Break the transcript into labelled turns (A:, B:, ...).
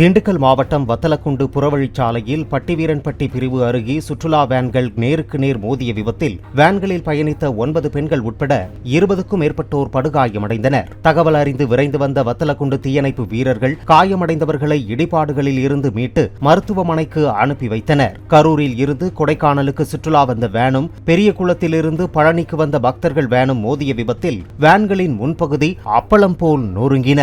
A: திண்டுக்கல் மாவட்டம் வத்தலக்குண்டு புறவழிச்சாலையில் பட்டிவீரன்பட்டி பிரிவு அருகே சுற்றுலா வேன்கள் நேருக்கு நேர் மோதிய விபத்தில் வேன்களில் பயணித்த ஒன்பது பெண்கள் உட்பட இருபதுக்கும் மேற்பட்டோர் படுகாயமடைந்தனர். தகவல் அறிந்து விரைந்து வந்த வத்தலக்குண்டு தீயணைப்பு வீரர்கள் காயமடைந்தவர்களை இடிபாடுகளில் இருந்து மீட்டு மருத்துவமனைக்கு அனுப்பி வைத்தனர். கரூரில் இருந்து கொடைக்கானலுக்கு சுற்றுலா வந்த வேனும் பெரிய குளத்திலிருந்து பழனிக்கு வந்த பக்தர்கள் வேனும் மோதிய விபத்தில் வேன்களின் முன்பகுதி அப்பளம் போல் நொறுங்கின.